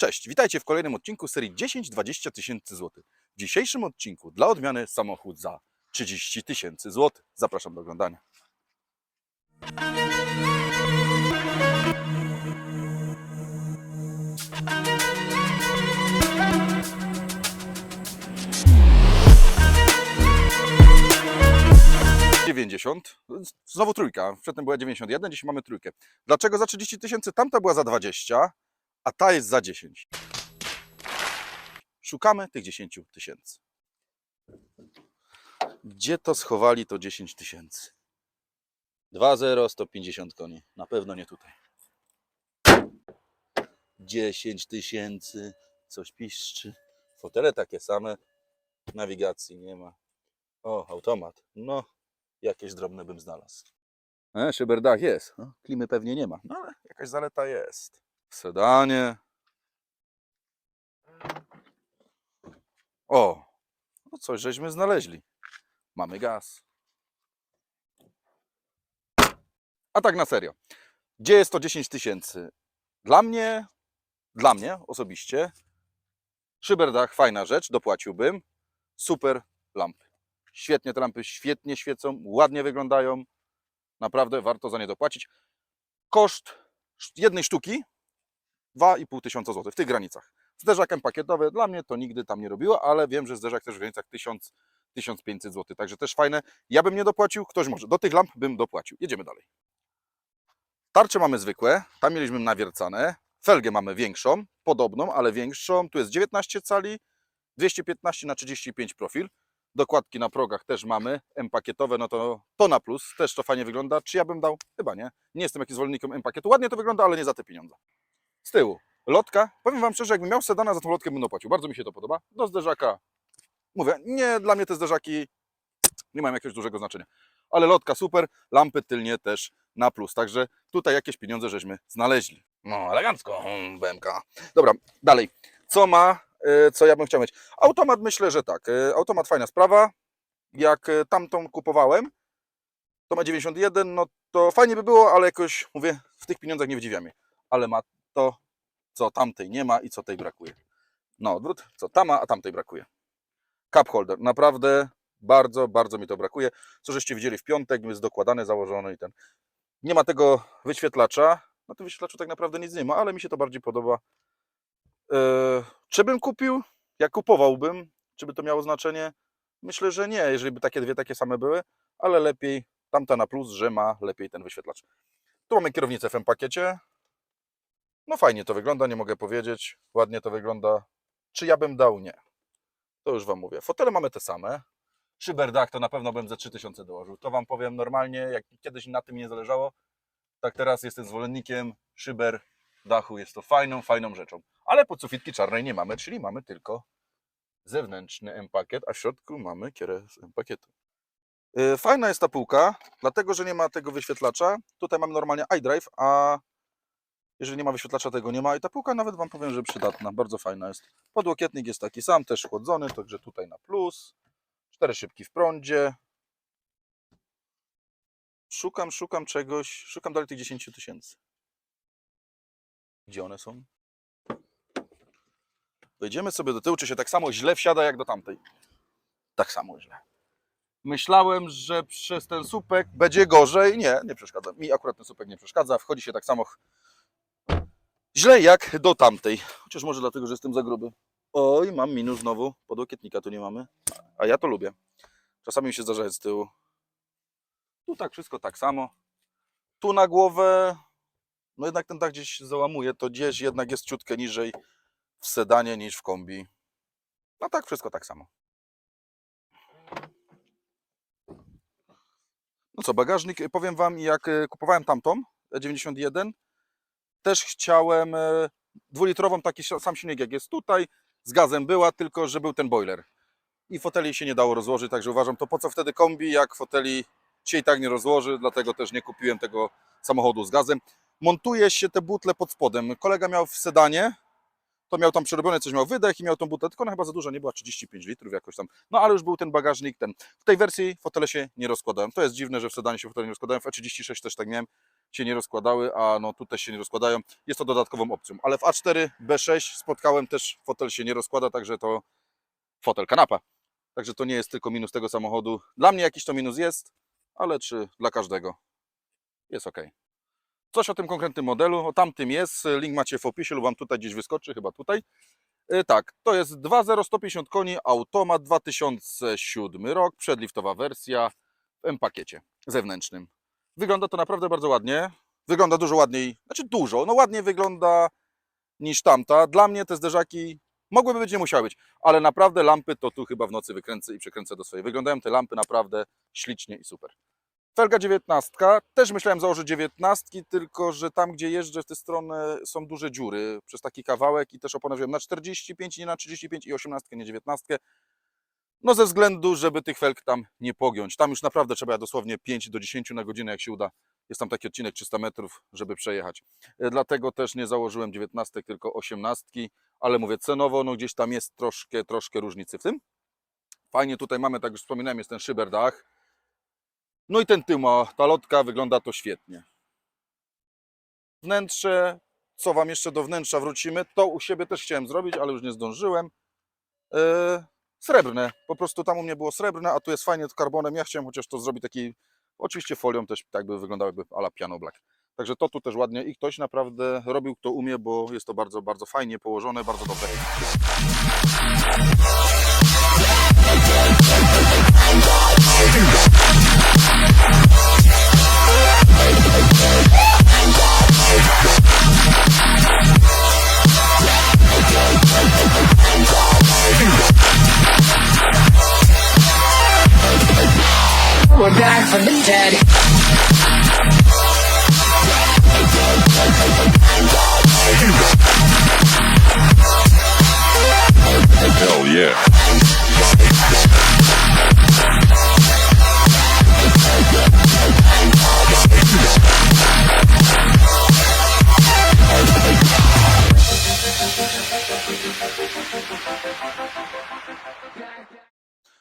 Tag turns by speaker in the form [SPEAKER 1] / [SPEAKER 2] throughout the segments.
[SPEAKER 1] Cześć, witajcie w kolejnym odcinku serii 10-20 tysięcy złotych. W dzisiejszym odcinku dla odmiany samochód za 30 tysięcy złotych. Zapraszam do oglądania. Dziewięćdziesiąt. Znowu trójka. Przedtem była 91, dzisiaj mamy trójkę. Dlaczego za 30 tysięcy? Tamta była za 20, a ta jest za 10. Szukamy tych 10 tysięcy. Gdzie to schowali to 10 tysięcy? 2-0, 150 koni. Na pewno nie tutaj. 10 tysięcy, coś piszczy. Fotele takie same, nawigacji nie ma. O, automat. No, jakieś drobne bym znalazł. E, szyberdach jest. No, klimy pewnie nie ma, no ale jakaś zaleta jest. W sedanie. O, no coś żeśmy znaleźli. Mamy gaz. A tak na serio. Gdzie jest to 10 tysięcy? Dla mnie, dla mnie osobiście, szyberdach fajna rzecz, dopłaciłbym. Super lampy. Świetnie te lampy, świetnie świecą, ładnie wyglądają. Naprawdę warto za nie dopłacić. Koszt jednej sztuki 2,5 tysiąca złotych w tych granicach. Zderzakiem pakietowy dla mnie to nigdy tam nie robiło, ale wiem, że zderzak też w granicach 1000 1500 zł, także też fajne. Ja bym nie dopłacił, ktoś może. Do tych lamp bym dopłacił. Jedziemy dalej. Tarcze mamy zwykłe, tam mieliśmy nawiercane. Felgę mamy większą, podobną, ale większą. Tu jest 19 cali, 215 na 35 profil. Dokładki na progach też mamy, M-pakietowe, no to to na plus, też to fajnie wygląda. Czy ja bym dał? Chyba nie. Nie jestem jakimś zwolennikiem M-pakietu. Ładnie to wygląda, ale nie za te pieniądze. Z tyłu, lotka. Powiem Wam szczerze, jakbym miał sedana, za tą lotkę bym dopłacił. Bardzo mi się to podoba. Do zderzaka, mówię, nie, dla mnie te zderzaki nie mają jakiegoś dużego znaczenia. Ale lotka super, lampy tylnie też na plus. Także tutaj jakieś pieniądze żeśmy znaleźli. No, elegancko, hmm, BMK. Dobra, dalej. Co ma, e, co ja bym chciał mieć? Automat myślę, że tak. E, Automat fajna sprawa. Jak e, tamtą kupowałem, to ma 91, no to fajnie by było, ale jakoś, mówię, w tych pieniądzach nie wydziwia mnie. Ale ma to, co tamtej nie ma i co tej brakuje. No odwrót, co ta ma, a tamtej brakuje. Cup holder, naprawdę bardzo, bardzo mi to brakuje. Co żeście widzieli w piątek, jest dokładany, założony i ten. Nie ma tego wyświetlacza. Na tym wyświetlaczu tak naprawdę nic nie ma, ale mi się to bardziej podoba. Eee, czy bym kupił? Jak kupowałbym? Czy by to miało znaczenie? Myślę, że nie, jeżeli by takie dwie takie same były, ale lepiej tamta na plus, że ma lepiej ten wyświetlacz. Tu mamy kierownicę w M pakiecie. No fajnie to wygląda, nie mogę powiedzieć. Ładnie to wygląda. Czy ja bym dał? Nie. To już Wam mówię. Fotele mamy te same. Szyberdach to na pewno bym ze 3000 dołożył. To Wam powiem normalnie, jak kiedyś na tym nie zależało, tak teraz jestem zwolennikiem szyber dachu. Jest to fajną, fajną rzeczą. Ale podsufitki czarnej nie mamy, czyli mamy tylko zewnętrzny M-pakiet, a w środku mamy kierę z M-pakietu. Yy, Fajna jest ta półka, dlatego że nie ma tego wyświetlacza. Tutaj mamy normalnie iDrive, a jeżeli nie ma wyświetlacza, tego nie ma. I ta półka nawet Wam powiem, że przydatna, bardzo fajna jest. Podłokietnik jest taki sam, też chłodzony, także tutaj na plus. Cztery szybki w prądzie. Szukam, szukam czegoś, szukam dalej tych 10 tysięcy. Gdzie one są? Wejdziemy sobie do tyłu, czy się tak samo źle wsiada jak do tamtej. Tak samo źle. Myślałem, że przez ten słupek będzie gorzej. Nie, nie przeszkadza. Mi akurat ten słupek nie przeszkadza. Wchodzi się tak samo źle jak do tamtej. Chociaż może dlatego, że jestem za gruby. Oj, mam minus znowu. Podłokietnika tu nie mamy. A ja to lubię. Czasami mi się zdarza z tyłu. Tu tak wszystko tak samo. Tu na głowę. No jednak ten dach gdzieś załamuje. To gdzieś jednak jest ciutkę niżej w sedanie niż w kombi. No tak, wszystko tak samo. No co, bagażnik, powiem Wam, jak y, kupowałem tamtą, E91, też chciałem e, dwulitrową, taki sam silnik jak jest tutaj, z gazem była, tylko że był ten boiler. I foteli się nie dało rozłożyć, także uważam, to po co wtedy kombi, jak foteli się i tak nie rozłoży, dlatego też nie kupiłem tego samochodu z gazem. Montuje się te butle pod spodem. Kolega miał w sedanie, to miał tam przerobione, coś miał wydech i miał tą butlę, tylko ona chyba za duża nie była, 35 litrów jakoś tam. No ale już był ten bagażnik, ten. W tej wersji fotele się nie rozkładają. To jest dziwne, że w sedanie się fotele nie rozkładają, w E36 też tak miałem. Się nie rozkładały, a no tu też się nie rozkładają. Jest to dodatkową opcją. Ale w A4 B6 spotkałem też, fotel się nie rozkłada, także to fotel, kanapa. Także to nie jest tylko minus tego samochodu. Dla mnie jakiś to minus jest, ale czy dla każdego jest ok. Coś o tym konkretnym modelu, o tamtym jest, link macie w opisie lub Wam tutaj gdzieś wyskoczy, chyba tutaj. E, Tak, to jest 2.0 150 koni, automat 2007 rok, przedliftowa wersja w M-pakiecie zewnętrznym. Wygląda to naprawdę bardzo ładnie, wygląda dużo ładniej, znaczy dużo, no ładniej wygląda niż tamta. Dla mnie te zderzaki mogłyby być, nie musiały być, ale naprawdę lampy to tu chyba w nocy wykręcę i przekręcę do swojej. Wyglądają te lampy naprawdę ślicznie i super. Felga 19, też myślałem założyć 19, tylko że tam gdzie jeżdżę w tę stronę są duże dziury przez taki kawałek i też oponę na 45, nie na 35 i 18, nie 19. No ze względu, żeby tych felg tam nie pogiąć. Tam już naprawdę trzeba dosłownie 5 do 10 na godzinę, jak się uda. Jest tam taki odcinek 300 metrów, żeby przejechać. E, Dlatego też nie założyłem 19, tylko 18, ale mówię cenowo, no gdzieś tam jest troszkę, troszkę różnicy w tym. Fajnie tutaj mamy, tak już wspominałem, jest ten szyberdach. No i ten tył ma, ta lotka, wygląda to świetnie. Wnętrze, co Wam jeszcze do wnętrza wrócimy, to u siebie też chciałem zrobić, ale już nie zdążyłem. E, srebrne, po prostu tam u mnie było srebrne, a tu jest fajnie to karbonem. Ja chciałem chociaż to zrobić taki, oczywiście folią też tak by wyglądało jakby ala piano black. Także to tu też ładnie i ktoś naprawdę robił, kto umie, bo jest to bardzo, bardzo fajnie położone, bardzo dobre.
[SPEAKER 2] Dead.
[SPEAKER 3] Hell yeah.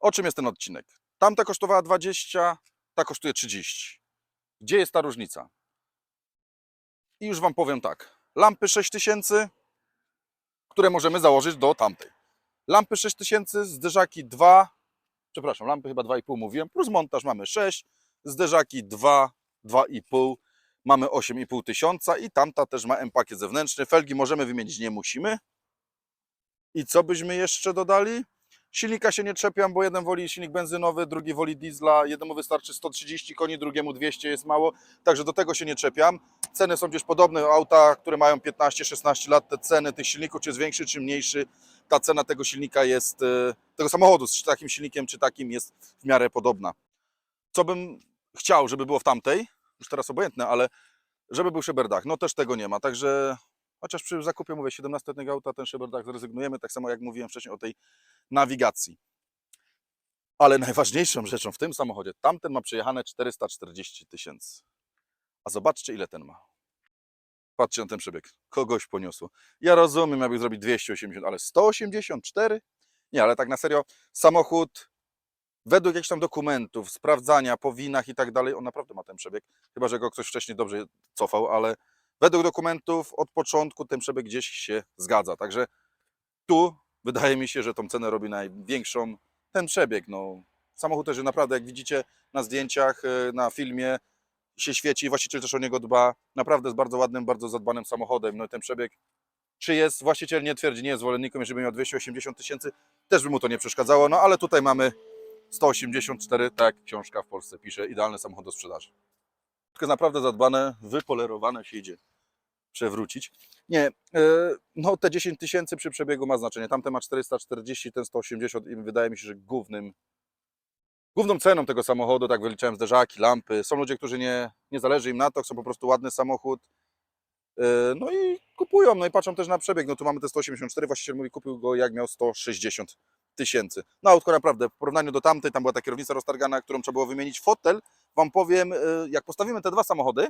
[SPEAKER 1] O czym jest ten odcinek? Tamta kosztowała 20, ta kosztuje 30. Gdzie jest ta różnica? I już Wam powiem tak. Lampy 6000, które możemy założyć do tamtej. Lampy 6000, zderzaki 2, przepraszam, lampy chyba 2,5 mówiłem, plus montaż mamy 6, zderzaki 2, 2,5, mamy 8,5 tysiąca i tamta też ma M-pakiet zewnętrzny. Felgi możemy wymienić, nie musimy. I co byśmy jeszcze dodali? Silnika się nie czepiam, bo jeden woli silnik benzynowy, drugi woli diesla, jednemu wystarczy 130 koni, drugiemu 200 jest mało, także do tego się nie czepiam. Ceny są gdzieś podobne, auta, które mają 15-16 lat, te ceny tych silników, czy jest większy, czy mniejszy, ta cena tego silnika jest, e, tego samochodu z takim silnikiem, czy takim jest w miarę podobna. Co bym chciał, żeby było w tamtej, już teraz obojętne, ale żeby był szyberdach, no też tego nie ma, także chociaż przy zakupie, mówię, 17-letniego auta ten szyberdach zrezygnujemy, tak samo jak mówiłem wcześniej o tej nawigacji. Ale najważniejszą rzeczą w tym samochodzie, tamten ma przejechane 440 tysięcy. A zobaczcie, ile ten ma. Patrzcie na ten przebieg. Kogoś poniosło. Ja rozumiem, jakby zrobić 280, ale 184? Nie, ale tak na serio, samochód według jakichś tam dokumentów, sprawdzania po winach i tak dalej, on naprawdę ma ten przebieg. Chyba, że go ktoś wcześniej dobrze cofał, ale według dokumentów od początku ten przebieg gdzieś się zgadza. Także tu wydaje mi się, że tą cenę robi największą ten przebieg. No, samochód też naprawdę, jak widzicie na zdjęciach, e, na filmie, się świeci, właściciel też o niego dba. Naprawdę jest bardzo ładnym, bardzo zadbanym samochodem. No i ten przebieg, czy jest, właściciel nie twierdzi, nie jest zwolennikiem, jeżeli miał 280 tysięcy, też by mu to nie przeszkadzało, no ale tutaj mamy 184, tak książka w Polsce pisze, idealny samochód do sprzedaży. Tylko naprawdę zadbane, wypolerowane się idzie przewrócić. Nie, e, no te 10 tysięcy przy przebiegu ma znaczenie. Tamte ma 440, ten 180 i wydaje mi się, że głównym, główną ceną tego samochodu, tak wyliczałem zderzaki, lampy. Są ludzie, którzy nie, nie zależy im na to, chcą po prostu ładny samochód. E, No i kupują, no i patrzą też na przebieg. No tu mamy te 184, właściciel mówi, kupił go jak miał 160 tysięcy. No autko naprawdę, w porównaniu do tamtej, tam była ta kierownica roztargana, którą trzeba było wymienić. Fotel, Wam powiem, e, jak postawimy te dwa samochody,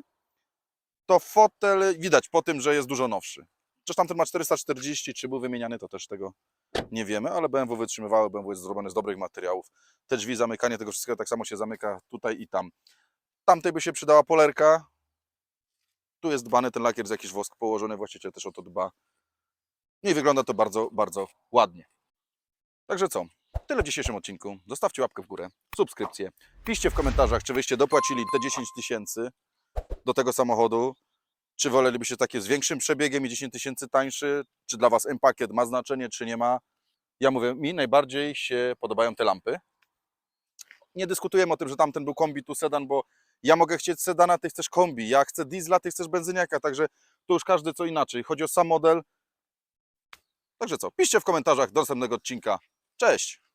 [SPEAKER 1] to fotel widać po tym, że jest dużo nowszy. Chociaż tamten ma 440, czy był wymieniany, to też tego nie wiemy, ale BMW wytrzymywało, BMW jest zrobione z dobrych materiałów. Te drzwi, zamykanie tego wszystkiego tak samo się zamyka tutaj i tam. Tamtej by się przydała polerka, Tu jest dbany ten lakier, jest jakiś wosk położony, właściciel też o to dba. No i wygląda to bardzo, bardzo ładnie. Także co? Tyle w dzisiejszym odcinku. Zostawcie łapkę w górę, subskrypcję. Piszcie w komentarzach, czy wyście dopłacili te 10 tysięcy do tego samochodu. Czy wolelibyście takie z większym przebiegiem i 10 tysięcy tańszy? Czy dla Was M-Pakiet ma znaczenie, czy nie ma? Ja mówię, mi najbardziej się podobają te lampy. Nie dyskutujemy o tym, że tamten był kombi, tu sedan, bo ja mogę chcieć sedana, ty chcesz kombi, ja chcę diesla, ty chcesz benzyniaka, także tu już każdy co inaczej. Chodzi o sam model. Także co, piszcie w komentarzach do następnego odcinka. Cześć!